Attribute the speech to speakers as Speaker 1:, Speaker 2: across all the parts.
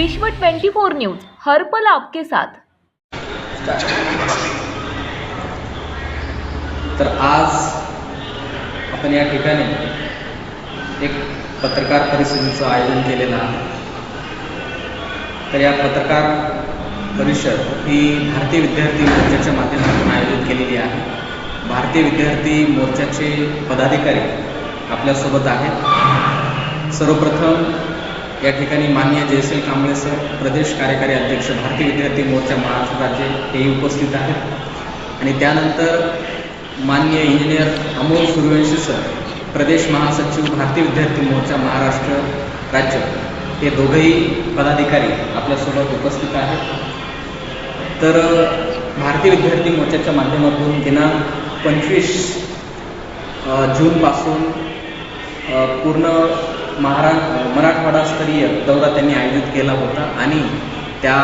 Speaker 1: विश्व 24 न्यूज हर्पल आपके साथ.
Speaker 2: तर आज आपण या ठिकाणी एक पत्रकार परिषदेचं आयोजन केलेलं आहे. तर या पत्रकार परिषद ही भारतीय विद्यार्थी मोर्चाच्या माध्यमातून आयोजित केलेली आहे. भारतीय विद्यार्थी मोर्चाचे पदाधिकारी आपल्यासोबत आहेत. सर्वप्रथम या ठिकाणी मान्य जयसेल कांबळे सर प्रदेश कार्यकारी अध्यक्ष भारतीय विद्यार्थी मोर्चा महाराष्ट्र राज्य हेही उपस्थित आहेत. आणि त्यानंतर मान्य इंजिनियर अमोल सूर्यवंशी सर प्रदेश महासचिव भारतीय विद्यार्थी मोर्चा महाराष्ट्र राज्य. हे दोघंही पदाधिकारी आपल्यासोबत उपस्थित आहेत. तर भारतीय विद्यार्थी मोर्चाच्या माध्यमातून दिनांक पंचवीस जूनपासून पूर्ण महारा मराठवाडा स्तरीय दौरा त्यांनी आयोजित केला होता आणि त्या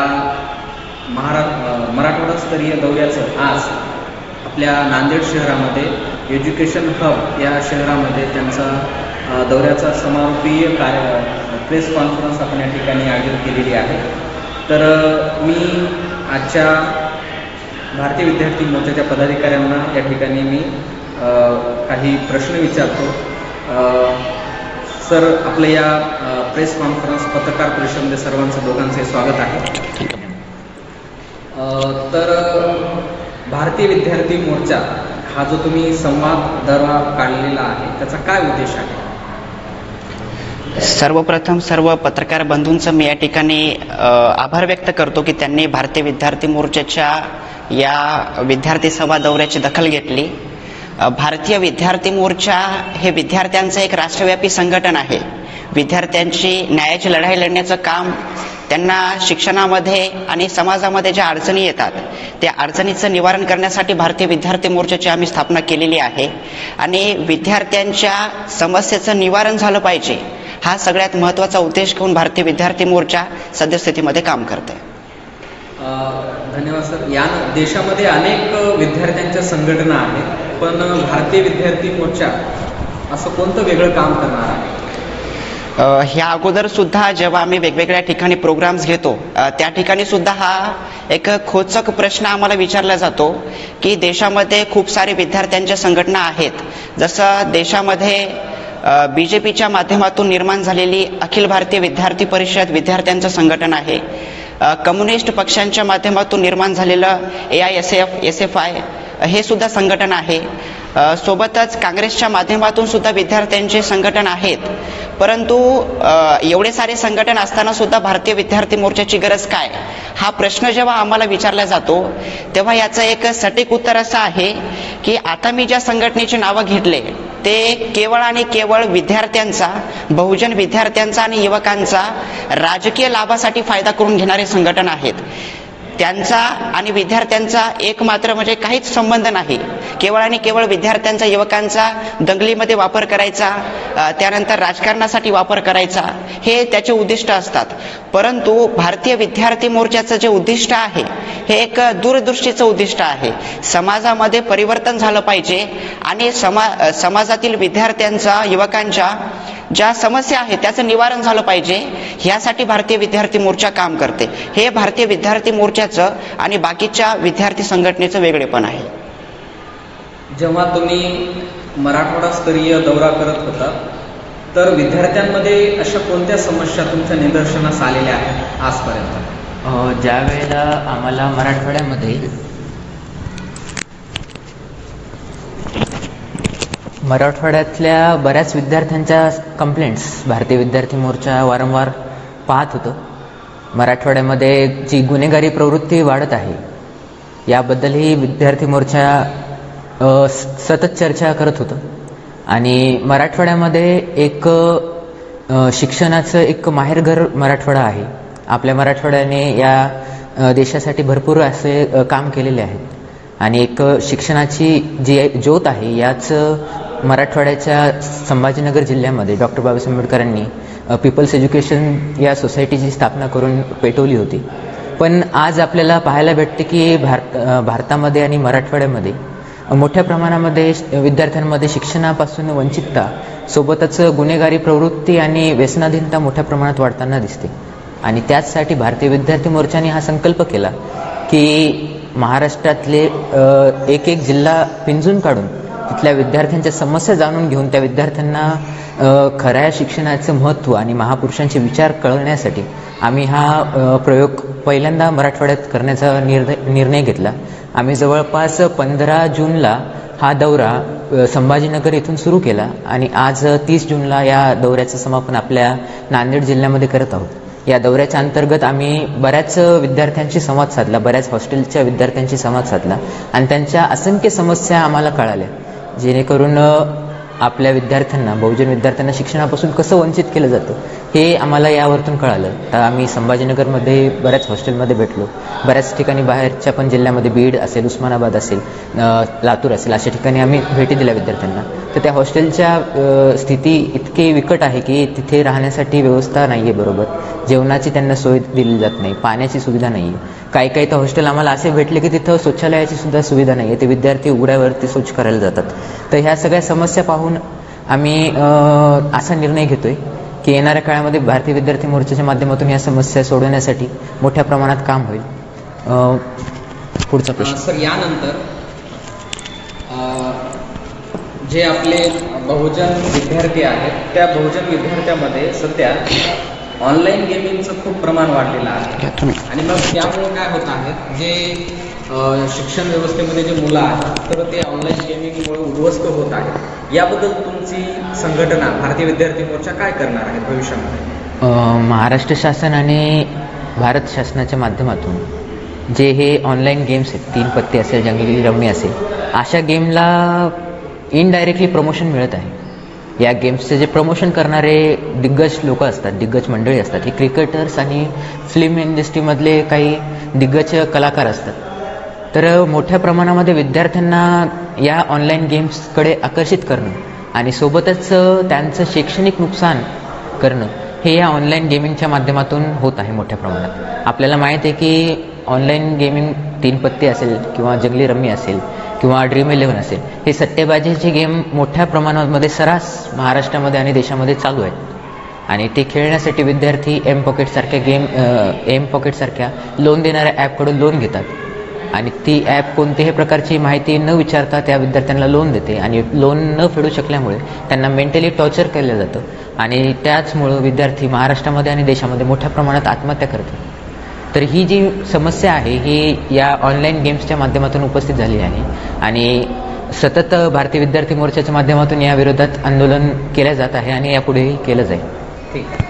Speaker 2: महारा मराठवाडास्तरीय मराठवाडा स्तरीय दौऱ्याचं आज आपल्या नांदेड शहरामध्ये एज्युकेशन हब या शहरामध्ये त्यांचा दौऱ्याचा समारोपीय कार्य प्रेस कॉन्फरन्स आपण या ठिकाणी आयोजित केलेली आहे. तर मी आजच्या भारतीय विद्यार्थी मोर्चाच्या पदाधिकाऱ्यांना या ठिकाणी मी काही प्रश्न विचारतो. सर आपल्या या प्रेस कॉन्फरन्स पत्रकार परिषदेमध्ये सर्वांचं दोघांचे स्वागत आहे. तर भारतीय विद्यार्थी मोर्चा हा जो तुम्ही संवाद दरवा काढलेला आहे त्याचा काय उद्देश आहे?
Speaker 3: सर्वप्रथम सर्व पत्रकार बंधूंचं मी या ठिकाणी आभार व्यक्त करतो की त्यांनी भारतीय विद्यार्थी मोर्चाच्या या विद्यार्थी सभा दौऱ्याची दखल घेतली. भारतीय विद्यार्थी मोर्चा हे विद्यार्थ्यांचं एक राष्ट्रव्यापी संघटन आहे. विद्यार्थ्यांची न्यायाची लढाई लढण्याचं काम त्यांना शिक्षणामध्ये आणि समाजामध्ये ज्या अडचणी येतात त्या अडचणीचं निवारण करण्यासाठी भारतीय विद्यार्थी मोर्चाची आम्ही स्थापना केलेली आहे. आणि विद्यार्थ्यांच्या समस्येचं निवारण झालं पाहिजे हा सगळ्यात महत्त्वाचा उद्देश घेऊन भारतीय विद्यार्थी मोर्चा सद्यस्थितीमध्ये काम करते
Speaker 2: धन्यवाद सर. या देशामध्ये अनेक विद्यार्थ्यांच्या संघटना आहेत. पण भारतीय विद्यार्थी मोर्चा असं कोणतं वेगळं काम करणार आहे?
Speaker 3: ह्या अगोदर सुद्धा जेव्हा आम्ही वेगवेगळ्या ठिकाणी प्रोग्राम्स घेतो त्या ठिकाणी सुद्धा हा एक खोचक प्रश्न आम्हाला विचारला जातो की देशामध्ये खूप सारे विद्यार्थ्यांच्या संघटना आहेत. जसं देशामध्ये बी जे पीच्या माध्यमातून निर्माण झालेली अखिल भारतीय विद्यार्थी परिषद विद्यार्थ्यांचं संघटन आहे. कम्युनिस्ट पक्षांच्या माध्यमातून निर्माण झालेलं A I S F S F I हे सुद्धा संघटन आहे. सोबतच काँग्रेसच्या माध्यमातून सुद्धा विद्यार्थ्यांचे संघटन आहेत. परंतु एवढे सारे संघटन असताना सुद्धा भारतीय विद्यार्थी मोर्चाची गरज काय? हा प्रश्न जेव्हा आम्हाला विचारला जातो तेव्हा याचं एक सटीक उत्तर असं आहे की आता मी ज्या संघटनेची नावं घेतले ते केवळ आणि केवळ विद्यार्थ्यांचा बहुजन विद्यार्थ्यांचा आणि युवकांचा राजकीय लाभासाठी फायदा करून घेणारे संघटन आहेत. त्यांचा आणि विद्यार्थ्यांचा एक मात्र म्हणजे काहीच संबंध नाही. केवळ आणि केवळ विद्यार्थ्यांचा युवकांचा दंगलीमध्ये वापर करायचा त्यानंतर राजकारणासाठी वापर करायचा हे त्याचे उद्दिष्ट असतात. परंतु भारतीय विद्यार्थी मोर्चाचं जे उद्दिष्ट आहे हे एक दूरदृष्टीचं उद्दिष्ट आहे. समाजामध्ये परिवर्तन झालं पाहिजे आणि समा समाजातील विद्यार्थ्यांचा युवकांच्या ज्या समस्या आहेत त्याचं निवारण झालं पाहिजे. ह्यासाठी भारतीय विद्यार्थी मोर्चा काम करते. हे भारतीय विद्यार्थी मोर्चा मोर्चाचं आणि बाकीच्या विद्यार्थी संघटनेचं वेगळेपण आहे.
Speaker 2: जेव्हा तुम्ही मराठवाडा स्तरीय दौरा करत होता तर विद्यार्थ्यांमध्ये अशा कोणत्या समस्या तुमच्या निदर्शनास आलेल्या आहेत आजपर्यंत?
Speaker 4: अ, ज्या वेळेला आम्हाला मराठवाड्यामध्ये मराठवाड्यातल्या बऱ्याच विद्यार्थ्यांच्या कंप्लेंट्स भारतीय विद्यार्थी मोर्चा वारंवार पाहत होतं मराठवाड्यामध्ये जी गुन्हेगारी प्रवृत्ती वाढत आहे याबद्दलही विद्यार्थी मोर्चा स- सतत चर्चा करत होतं. आणि मराठवाड्यामध्ये एक शिक्षणाचं एक माहेरघर मराठवाडा आहे. आपल्या मराठवाड्याने या देशासाठी भरपूर असे काम केलेले आहेत. आणि एक शिक्षणाची जी ज्योत आहे याच मराठवाड्याच्या संभाजीनगर जिल्ह्यामध्ये डॉक्टर बाबासाहेब आंबेडकरांनी पीपल्स एज्युकेशन या सोसायटीची स्थापना करून पेटवली होती. पण आज आपल्याला पाहायला भेटते की भारत भारतामध्ये आणि मराठवाड्यामध्ये मोठ्या प्रमाणामध्ये श- विद्यार्थ्यांमध्ये शिक्षणापासून वंचितता सोबतच गुन्हेगारी प्रवृत्ती आणि व्यसनाधीनता मोठ्या प्रमाणात वाढताना दिसते. आणि त्याचसाठी भारतीय विद्यार्थी मोर्चाने हा संकल्प केला की महाराष्ट्रातले एक एक जिल्हा पिंजून काढून तिथल्या विद्यार्थ्यांच्या समस्या जाणून घेऊन त्या विद्यार्थ्यांना खऱ्या शिक्षणाचं महत्त्व आणि महापुरुषांचे विचार कळवण्यासाठी आम्ही हा प्रयोग पहिल्यांदा मराठवाड्यात करण्याचा निर्णय निर्णय घेतला. आम्ही जवळपास पंधरा जूनला हा दौरा संभाजीनगर येथून सुरू केला आणि आज तीस जूनला या दौऱ्याचं समापन आपल्या नांदेड जिल्ह्यामध्ये करत आहोत. या दौऱ्याच्या अंतर्गत आम्ही बऱ्याच विद्यार्थ्यांशी संवाद साधला बऱ्याच हॉस्टेलच्या विद्यार्थ्यांशी संवाद साधला आणि त्यांच्या असंख्य समस्या आम्हाला कळाल्या. जेणेकरून आपल्या विद्यार्थ्यांना बहुजन विद्यार्थ्यांना शिक्षणापासून कसं वंचित केलं जातं हे आम्हाला यावरतून कळालं. तर आम्ही संभाजीनगरमध्ये बऱ्याच हॉस्टेलमध्ये भेटलो. बऱ्याच ठिकाणी बाहेरच्या पण जिल्ह्यामध्ये बीड असेल उस्मानाबाद असेल लातूर असेल अशा ठिकाणी आम्ही भेटी दिल्या विद्यार्थ्यांना. तर त्या हॉस्टेलच्या स्थिती इतकी विकट आहे की तिथे राहण्यासाठी व्यवस्था नाही आहे बरोबर. जेवणाची त्यांना सोय दिली जात नाही पाण्याची सुविधा नाही आहे काही काही तर हॉस्टेल आम्हाला असे भेटले की तिथं शौचालयाची सुद्धा सुविधा नाही आहे ते विद्यार्थी उघड्यावरती शौच करायला जातात. तर ह्या सगळ्या समस्या पाहून आम्ही असा निर्णय घेतोय की येणाऱ्या काळामध्ये भारतीय विद्यार्थी मोर्चाच्या माध्यमातून या समस्या सोडवण्यासाठी मोठ्या प्रमाणात काम होईल. पुढचा प्रश्न.
Speaker 2: सर यानंतर जे आपले बहुजन विद्यार्थी आहेत त्या बहुजन विद्यार्थ्यामध्ये सध्या ऑनलाईन गेमिंगचं खूप प्रमाण वाढलेलं आहे. आणि मग त्यामुळे काय होत आहे जे शिक्षण व्यवस्थेमध्ये जे मुलं आहेत तर ते ऑनलाईन गेमिंगमुळे उद्ध्वस्त होत आहेत. याबद्दल तुमची संघटना भारतीय विद्यार्थी मोर्चा काय करणार आहे भविष्यामध्ये?
Speaker 4: महाराष्ट्र शासन आणि भारत शासनाच्या माध्यमातून जे हे ऑनलाईन गेम्स आहेत तीन पत्ते असेल जंगली रम्मी असेल अशा गेमला इनडायरेक्टली प्रमोशन मिळत आहे. या गेम्सचे जे प्रमोशन करणारे दिग्गज लोक असतात दिग्गज मंडळी असतात हे क्रिकेटर्स आणि फिल्म इंडस्ट्रीमधले काही दिग्गज कलाकार असतात. तर मोठ्या प्रमाणामध्ये विद्यार्थ्यांना या ऑनलाईन गेम्सकडे आकर्षित करणं आणि सोबतच त्यांचं शैक्षणिक नुकसान करणं हे या ऑनलाईन गेमिंगच्या माध्यमातून होत आहे मोठ्या प्रमाणात. आपल्याला माहीत आहे की ऑनलाईन गेमिंग तीन पत्ती असेल किंवा जंगली रम्मी असेल किंवा ड्रीम इलेव्हन असेल. हे सट्टेबाजीचे गेम मोठ्या प्रमाणामध्ये सरास महाराष्ट्रामध्ये आणि देशामध्ये चालू आहेत. आणि ते खेळण्यासाठी विद्यार्थी एम पॉकेटसारख्या गेम एम पॉकेटसारख्या लोन देणाऱ्या ॲपकडून लोन घेतात. आणि ती ॲप कोणत्याही प्रकारची माहिती न विचारता त्या विद्यार्थ्यांना लोन देते. आणि लोन न फेडू शकल्यामुळे त्यांना मेंटली टॉर्चर केलं जातं. आणि त्याचमुळं विद्यार्थी महाराष्ट्रामध्ये आणि देशामध्ये मोठ्या प्रमाणात आत्महत्या करतात. तर ही जी समस्या आहे ही या ऑनलाईन गेम्सच्या माध्यमातून उपस्थित झाली आहे. आणि सतत भारतीय विद्यार्थी मोर्चाच्या माध्यमातून या विरोधात आंदोलन केलं जात आहे आणि यापुढेही केलं जाईल.
Speaker 2: ठीक आहे.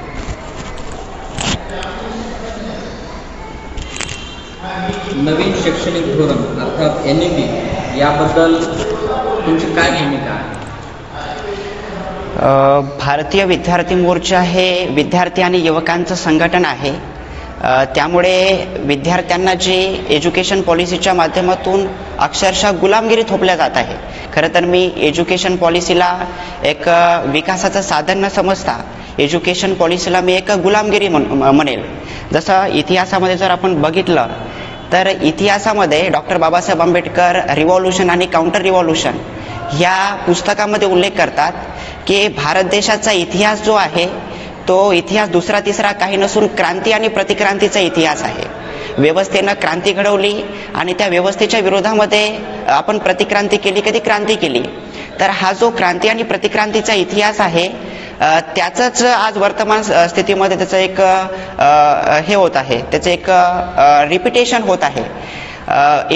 Speaker 2: नवीन शैक्षणिक धोरण अर्थात एन ई पी याबद्दल तुमची काय भूमिका आहे?
Speaker 3: भारतीय विद्यार्थी मोर्चा हे विद्यार्थी आणि युवकांचं संघटन आहे. त्यामुळे विद्यार्थ्यांना जे एज्युकेशन पॉलिसीच्या माध्यमातून अक्षरशः गुलामगिरी थोपल्या जात आहे. खरं तर मी एज्युकेशन पॉलिसीला एक विकासाचं साधन न समजता एज्युकेशन पॉलिसीला मी एक गुलामगिरी म्हण म्हणेल. जसं इतिहासामध्ये जर आपण बघितलं तर इतिहासामध्ये डॉक्टर बाबासाहेब आंबेडकर रिव्हॉल्युशन आणि काउंटर रिव्हॉल्युशन ह्या पुस्तकामध्ये उल्लेख करतात की भारत देशाचा इतिहास जो आहे तो इतिहास दुसरा तिसरा काही नसून क्रांती आणि प्रतिक्रांतीचा इतिहास आहे. व्यवस्थेनं क्रांती घडवली आणि त्या व्यवस्थेच्या विरोधामध्ये आपण प्रतिक्रांती केली कधी क्रांती केली? तर हा जो क्रांती आणि प्रतिक्रांतीचा इतिहास आहे त्याचंच आज वर्तमान स्थितीमध्ये त्याचं एक हे होत आहे. त्याचं एक रिपिटेशन होत आहे.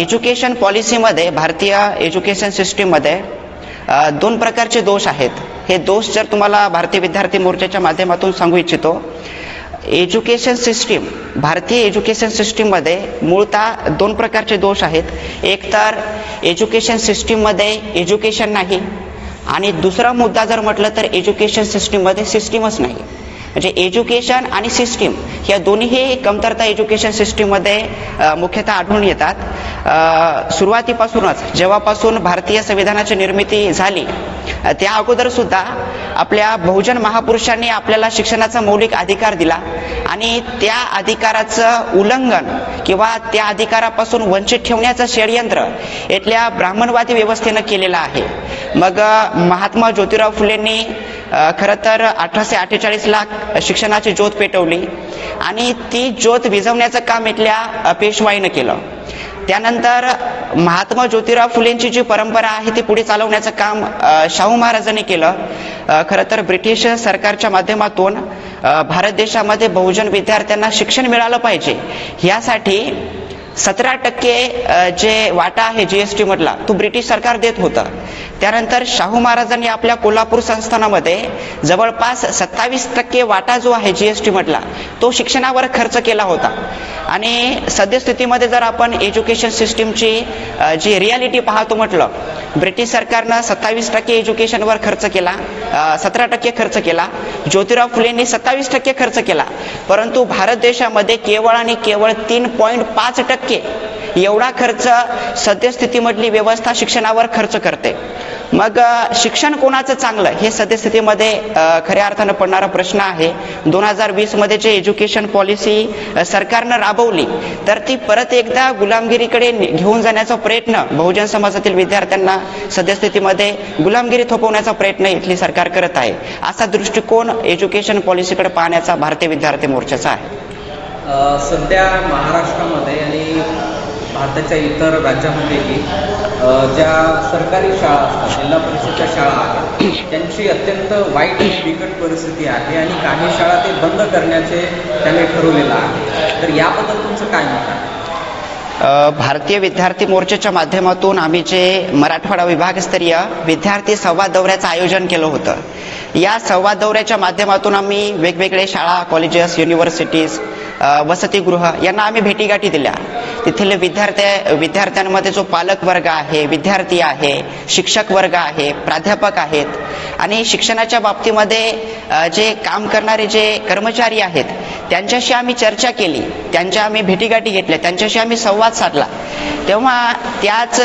Speaker 3: एज्युकेशन पॉलिसीमध्ये भारतीय एज्युकेशन सिस्टीममध्ये दोन प्रकारचे दोष आहेत. हे दोष जर तुम्हाला भारतीय विद्यार्थी मोर्चाच्या माध्यमातून सांगू इच्छितो एज्युकेशन सिस्टीम भारतीय एज्युकेशन सिस्टीममध्ये मूळतः दोन प्रकारचे दोष आहेत. एक तर एज्युकेशन सिस्टीममध्ये एज्युकेशन नाही आणि दुसरा मुद्दा जर म्हटलं तर एज्युकेशन सिस्टीममध्ये सिस्टीमच नाही. म्हणजे एज्युकेशन आणि सिस्टीम या दोन्हीही कमतरता एज्युकेशन सिस्टीममध्ये मुख्यतः आढळून येतात. सुरुवातीपासूनच जेव्हापासून भारतीय संविधानाची निर्मिती झाली त्या अगोदर सुद्धा आपल्या बहुजन महापुरुषांनी आपल्याला शिक्षणाचा मौलिक अधिकार दिला आणि त्या अधिकाराचं उल्लंघन किंवा त्या अधिकारापासून वंचित ठेवण्याचं षडयंत्र इथल्या ब्राह्मणवादी व्यवस्थेनं केलेलं आहे. मग महात्मा ज्योतिराव फुलेंनी खरं तर अठराशे अठ्ठेचाळीसला शिक्षणाची ज्योत पेटवली आणि ती ज्योत विझवण्याचं काम इथल्या पेशवाईनं केलं. त्यानंतर महात्मा ज्योतिराव फुलेंची जी परंपरा आहे ती पुढे चालवण्याचं काम शाहू महाराजांनी केलं. खरं तर ब्रिटिश सरकारच्या माध्यमातून भारत देशामध्ये बहुजन विद्यार्थ्यांना शिक्षण मिळालं पाहिजे. यासाठी सतरा टक्के जे वाटा आहे जीएसटी मधला तो ब्रिटिश सरकार देत होतं. त्यानंतर शाहू महाराजांनी आपल्या कोल्हापूर संस्थानामध्ये जवळपास सत्तावीस टक्के वाटा जो आहे जीएसटी मधला तो शिक्षणावर खर्च केला होता. आणि सद्यस्थितीमध्ये जर आपण एज्युकेशन सिस्टीमची जी रियालिटी पाहतो म्हटलं ब्रिटिश सरकारनं सत्तावीस टक्के एज्युकेशनवर खर्च केला सतरा टक्के खर्च केला ज्योतिराव फुलेंनी सत्तावीस टक्के खर्च केला परंतु भारत देशामध्ये केवळ आणि केवळ तीन पॉईंट पाच टक्के एवढा खर्च सद्यस्थितीमधली व्यवस्था शिक्षणावर खर्च करते. मग शिक्षण कोणाचं चांगलं? हे सद्यस्थितीमध्ये खऱ्या अर्थानं पडणारा प्रश्न आहे. दोन हजार वीसमध्ये जे एज्युकेशन पॉलिसी सरकारनं राबवली तर ती परत एकदा गुलामगिरीकडे घेऊन जाण्याचा प्रयत्न बहुजन समाजातील विद्यार्थ्यांना सद्यस्थितीमध्ये गुलामगिरी थोपवण्याचा प्रयत्न इथली सरकार करत आहे. असा दृष्टिकोन एज्युकेशन पॉलिसीकडे पाहण्याचा भारतीय विद्यार्थी मोर्चाचा आहे.
Speaker 2: सध्या महाराष्ट्रामध्ये आणि भारताच्या इतर राज्यामध्येही ज्या सरकारी शाळा असतात जिल्हा परिषदच्या शाळा आहेत त्यांची अत्यंत वाईट आणि बिकट परिस्थिती आहे आणि काही शाळा ते बंद करण्याचे त्यांनी ठरवलेलं आहे. तर याबद्दल तुमचं काय मत आहे?
Speaker 3: भारतीय विद्यार्थी मोर्चाच्या माध्यमातून आम्ही जे मराठवाडा विभागस्तरीय विद्यार्थी संवाद दौऱ्याचं आयोजन केलं होतं. या संवाद दौऱ्याच्या माध्यमातून आम्ही वेगवेगळे शाळा कॉलेजेस युनिव्हर्सिटीज वसतिगृह यांना आम्ही भेटीगाठी दिल्या. तिथले विद्यार्थ्या विद्यार्थ्यांमध्ये जो पालक वर्ग आहे विद्यार्थी आहे शिक्षक वर्ग आहे प्राध्यापक आहेत आणि शिक्षणाच्या बाबतीमध्ये जे काम करणारे जे कर्मचारी आहेत त्यांच्याशी आम्ही चर्चा केली. त्यांच्या आम्ही भेटीगाठी घेतल्या. त्यांच्याशी आम्ही संवाद साधला. तेव्हा त्याच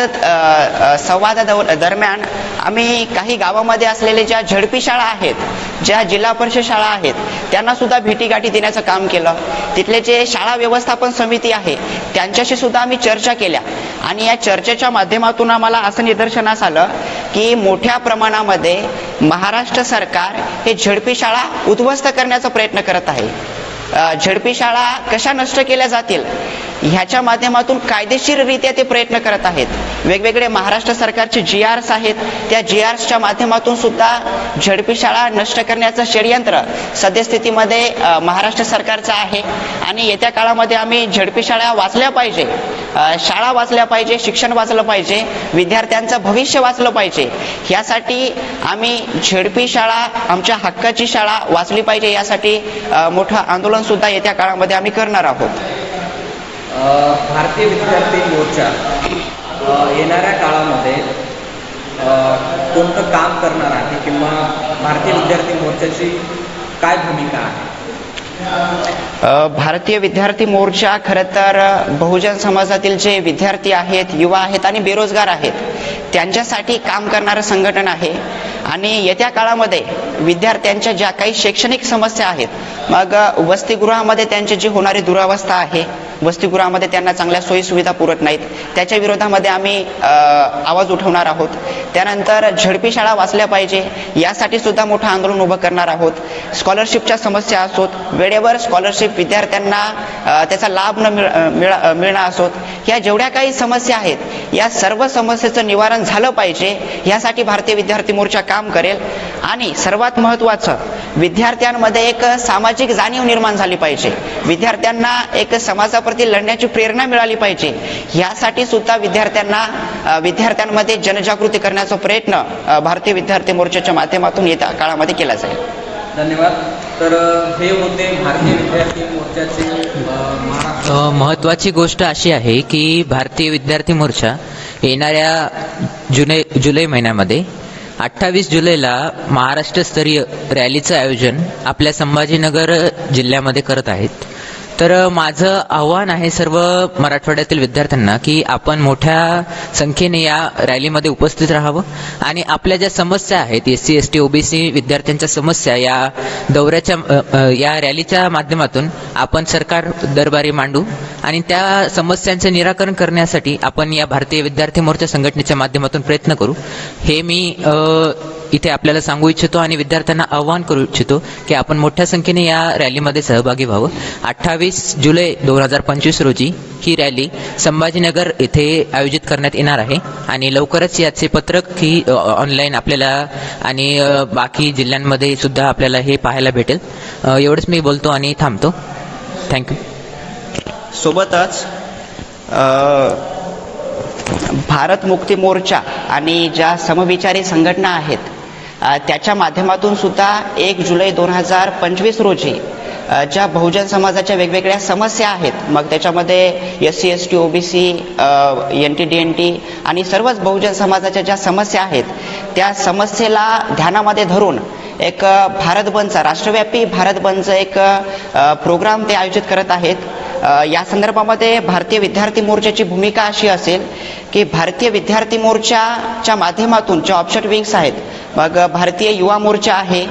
Speaker 3: संवादा दरम्यान आम्ही काही गावामध्ये असलेले ज्या झडपी शाळा आहेत ज्या जिल्हा परिषद शाळा आहेत त्यांना सुद्धा भेटीगाठी देण्याचं काम केलं. तिथले जे शाळा व्यवस्थापन समिती आहे त्यांच्याशी सुद्धा आम्ही चर्चा केल्या. आणि या चर्चेच्या माध्यमातून आम्हाला असं निदर्शनास आलं की मोठ्या प्रमाणामध्ये महाराष्ट्र सरकार हे झडपी शाळा उद्ध्वस्त करण्याचा प्रयत्न करत आहे. झडपी शाळा कशा नष्ट केल्या जातील? ह्याच्या माध्यमातून कायदेशीररित्या ते प्रयत्न करत आहेत. वेगवेगळे महाराष्ट्र सरकारचे जी आर्स आहेत. त्या जी आर्सच्या माध्यमातून सुद्धा झडपी शाळा नष्ट करण्याचं षडयंत्र सद्यस्थितीमध्ये महाराष्ट्र सरकारचं आहे. आणि येत्या काळामध्ये आम्ही झडपी शाळा वाचल्या पाहिजे. शाळा वाचल्या पाहिजे शिक्षण वाचलं पाहिजे विद्यार्थ्यांचं भविष्य वाचलं पाहिजे. ह्यासाठी आम्ही झडपी शाळा आमच्या हक्काची शाळा वाचली पाहिजे. यासाठी मोठं आंदोलन सुद्धा येत्या काळामध्ये आम्ही करणार आहोत.
Speaker 2: भारतीय विद्यार्थी मोर्चा येणाऱ्या काळामध्ये कोणतं काम करणार आहे किंवा भारतीय विद्यार्थी मोर्चाची काय भूमिका आहे?
Speaker 3: भारतीय विद्यार्थी मोर्चा खरं तर बहुजन समाजातील जे विद्यार्थी आहेत युवा आहेत आणि बेरोजगार आहेत त्यांच्यासाठी काम करणारं संघटन आहे. आणि येत्या काळामध्ये विद्यार्थ्यांच्या ज्या काही शैक्षणिक समस्या आहेत मग वसतिगृहामध्ये त्यांची जी होणारी दुरावस्था आहे वसतिगृहामध्ये त्यांना चांगल्या सोयी सुविधा पुरत नाहीत. त्याच्या विरोधामध्ये आम्ही आवाज उठवणार आहोत. त्यानंतर झडपी शाळा वाचल्या पाहिजे यासाठी सुद्धा मोठं आंदोलन उभं करणार आहोत. स्कॉलरशिपच्या समस्या असोत वेळेवर स्कॉलरशिप विद्यार्थ्यांना त्याचा लाभ न मिळ मिळा- मिळणं असोत. या जेवढ्या काही समस्या आहेत या सर्व समस्येचं निवारण झालं पाहिजे यासाठी भारतीय विद्यार्थी मोर्चा काम करेल. आणि सर्वात महत्त्वाचं विद्यार्थ्यांमध्ये एक सामाजिक जाणीव निर्माण झाली पाहिजे. विद्यार्थ्यांना एक समाजाप्रती लढण्याची प्रेरणा मिळाली पाहिजे. यासाठी सुद्धा विद्यार्थ्यांना विद्यार्थ्यांमध्ये जनजागृती करण्याचा प्रयत्न भारतीय विद्यार्थी मोर्चाच्या माध्यमातून येत्या काळामध्ये केला जाईल.
Speaker 2: धन्यवाद. तर हे होते भारतीय विद्यार्थी मोर्चाचे
Speaker 4: महत्त्वाची गोष्ट अशी आहे की भारतीय विद्यार्थी मोर्चा येणाऱ्या जुलै जुलै महिन्यामध्ये अठ्ठावीस जुलैला महाराष्ट्रस्तरीय रॅलीचं आयोजन आपल्या संभाजीनगर जिल्ह्यामध्ये करत आहेत. तर माझं आव्हान आहे सर्व मराठवाड्यातील विद्यार्थ्यांना की आपण मोठ्या संख्येने या रॅलीमध्ये उपस्थित राहावं आणि आपल्या ज्या समस्या आहेत S C S T OBC विद्यार्थ्यांच्या समस्या या दौऱ्याच्या या रॅलीच्या माध्यमातून आपण सरकार दरबारी मांडू आणि त्या समस्यांचं निराकरण करण्यासाठी आपण या भारतीय विद्यार्थी मोर्चा संघटनेच्या माध्यमातून प्रयत्न करू. हे मी इथे आपल्याला सांगू इच्छितो आणि विद्यार्थ्यांना आवाहन करू इच्छितो की आपण मोठ्या संख्येने या रॅलीमध्ये सहभागी व्हावं. अठ्ठावीस जुलै दोन हजार पंचवीस रोजी ही रॅली संभाजीनगर येथे आयोजित करण्यात येणार आहे आणि लवकरच याचे पत्रक ही ऑनलाईन आपल्याला आणि बाकी जिल्ह्यांमध्ये सुद्धा आपल्याला हे पाहायला भेटेल. एवढंच मी बोलतो आणि थांबतो. थँक्यू
Speaker 3: सोबतच भारत मुक्ती मोर्चा आणि ज्या समविचारी संघटना आहेत त्याच्या माध्यमातून सुद्धा एक जुलै दोन हजार पंचवीस रोजी ज्या बहुजन समाजाच्या वेगवेगळ्या समस्या आहेत मग त्याच्यामध्ये S C S T O B C N T D N T आणि सर्वच बहुजन समाजाच्या ज्या समस्या आहेत त्या समस्येला ध्यानामध्ये धरून एक भारत बंदचा राष्ट्रव्यापी भारत बंदचं एक प्रोग्राम ते आयोजित करत आहेत. या संदर्भामध्ये भारतीय विद्यार्थी मोर्चाची भूमिका अशी असेल की भारतीय विद्यार्थी मोर्चाच्या माध्यमातून जे ऑप्शन विंग्स आहेत मग भारतीय युवा मोर्चा आहे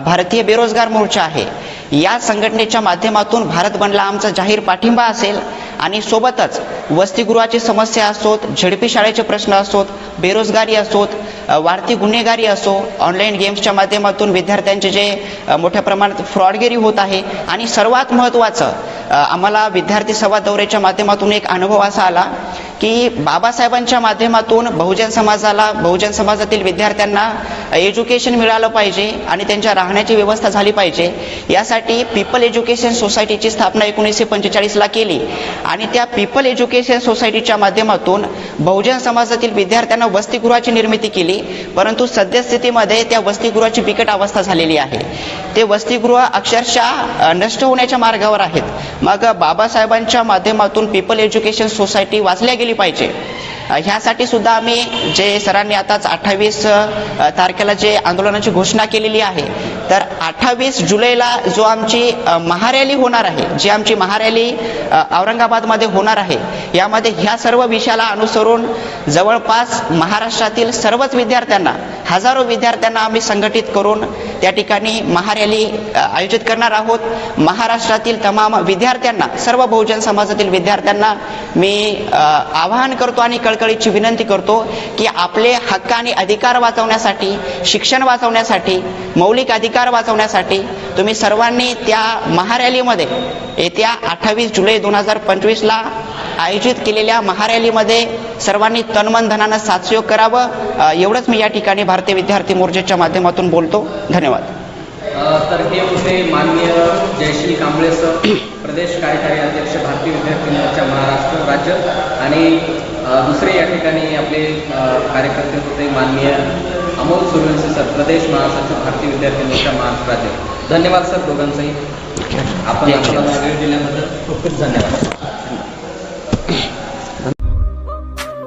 Speaker 3: भारतीय बेरोजगार मोर्चा आहे या संघटनेच्या माध्यमातून भारत बनला आमचा जाहीर पाठिंबा असेल आणि सोबतच वसतिगृहाची समस्या असोत झडपी शाळेचे प्रश्न असोत बेरोजगारी असोत वाढती गुन्हेगारी असो ऑनलाईन गेम्सच्या माध्यमातून विद्यार्थ्यांचे जे मोठ्या प्रमाणात फ्रॉडगिरी होत आहे आणि सर्वात महत्त्वाचं आम्हाला विद्यार्थी संवाद दौऱ्याच्या माध्यमातून एक अनुभव असा आला की बाबासाहेबांच्या माध्यमातून बहुजन समाजाला बहुजन समाजातील विद्यार्थ्यांना एज्युकेशन मिळालं पाहिजे आणि त्यांच्या राहण्याची व्यवस्था झाली पाहिजे. यासाठी पीपल एज्युकेशन सोसायटीची स्थापना एकोणीसशे पंचेचाळीसला केली आणि त्या पीपल एज्युकेशन सोसायटीच्या माध्यमातून बहुजन समाजातील विद्यार्थ्यांना वसतिगृहाची निर्मिती केली परंतु सद्यस्थितीमध्ये त्या वसतिगृहाची बिकट अवस्था झालेली आहे. ते वसतिगृह अक्षरशः नष्ट होण्याच्या मार्गावर आहेत. मग बाबासाहेबांच्या माध्यमातून पीपल एज्युकेशन सोसायटी वाचल्या गेली पाहिजे. ह्यासाठी सुद्धा आम्ही जे सरांनी आताच अठ्ठावीस तारखेला जे आंदोलनाची घोषणा केलेली आहे तर अठ्ठावीस जुलैला जो आमची महारॅली होणार आहे जी आमची महारॅली औरंगाबादमध्ये होणार आहे यामध्ये ह्या सर्व विषयाला अनुसरून जवळपास महाराष्ट्रातील सर्वच विद्यार्थ्यांना हजारो विद्यार्थ्यांना आम्ही संघटित करून त्या ठिकाणी महारॅली आयोजित करणार आहोत. महाराष्ट्रातील तमाम विद्यार्थ्यांना सर्व बहुजन समाजातील विद्यार्थ्यांना मी आवाहन करतो आणि कळकळीची विनंती करतो की आपले हक्क आणि अधिकार वाचवण्यासाठी शिक्षण वाचवण्यासाठी मौलिक अधिकार वाचवण्यासाठी तुम्ही सर्वांनी त्या महारॅलीमध्ये येत्या अठ्ठावीस जुलै दोन हजार पंचवीसला आयोजित केलेल्या महारॅलीमध्ये सर्वांनी तनमन धनानं साथसहयोग करावं. एवढंच मी या ठिकाणी भारतीय विद्यार्थी मोर्चाच्या माध्यमातून बोलतो. धन्यवाद.
Speaker 2: अ, तर हे होते माननीय जयश्री कांबळे सर. प्रदेश कार्यकारी अध्यक्ष भारतीय विद्यार्थी मोर्चा महाराष्ट्र राज्य. आणि दुसरे या ठिकाणी आपले कार्यकर्ते होते माननीय अमोल सूर्यवंशी सर प्रदेश महासचिव भारतीय विद्यार्थी मोर्चा महाराष्ट्र राज्य. धन्यवाद सर दोघांचंही. आपण आपला वेळ दिल्याबद्दल खूप खूप धन्यवाद.